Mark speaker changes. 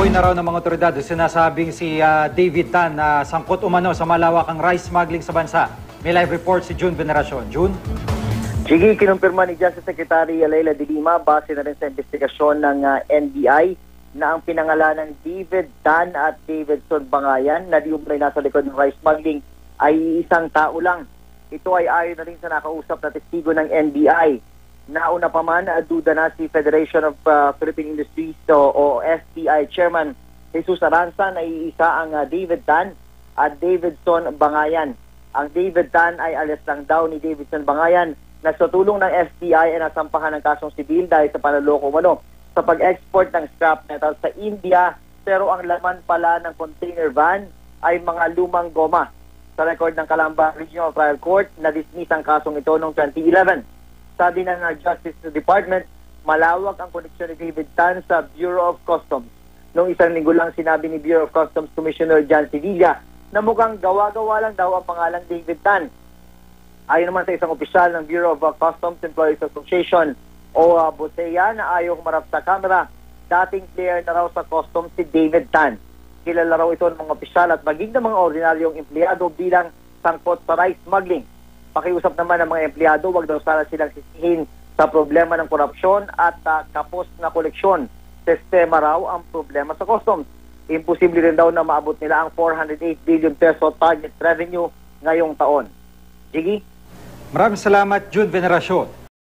Speaker 1: Tinutukoy na raw ng mga otoridad sinasabing si ah, David Tan na sangkot umano sa malawakang rice smuggling sa bansa. May live report si June Veneracion. June?
Speaker 2: Sige, kinumpirma ni Justice Secretary Leila de Lima base na rin sa investigasyon ng ah, NBI na ang pinangalanan David Tan at Davidson Bangayan na di umano'y nasa likod ng rice smuggling ay isang tao lang. Ito ay ayon na rin sa nakausap na testigo ng NBI. Nauna pa man, ah, duda na si Federation of ah, Philippine Industries o, o FPI Chairman Jesus Aranza na iisa ang ah, David Tan at Davidson Bangayan. Ang David Tan ay alias lang daw ni Davidson Bangayan na sa tulong ng FBI ay nasampahan ng kasong sibil dahil sa panaloko umano sa pag-export ng scrap metal sa India pero ang laman pala ng container van ay mga lumang goma. Sa record ng Calamba Regional Trial Court, na-dismiss ang kasong ito noong 2011. Sabi ng uh, Justice Department, malawak ang koneksyon ni David Tan sa Bureau of Customs. Noong isang linggo lang sinabi ni Bureau of Customs Commissioner John Sevilla na mukhang gawa-gawa lang daw ang pangalang David Tan. Ayon naman sa isang opisyal ng Bureau of Customs Employees Association o uh, Bosea na ayaw humarap sa kamera, dating player na raw sa customs si David Tan. Kilala raw ito ng mga opisyal at maging ng mga ordinaryong empleyado bilang sangkot sa rice smuggling. Pakiusap naman ng mga empleyado, wag daw sana silang sisihin sa problema ng korupsyon at uh, kapos na koleksyon. Sistema raw ang problema sa customs. Imposible rin daw na maabot nila ang 408 billion peso target revenue ngayong taon. Jiggy?
Speaker 1: Maraming salamat, June Veneracion.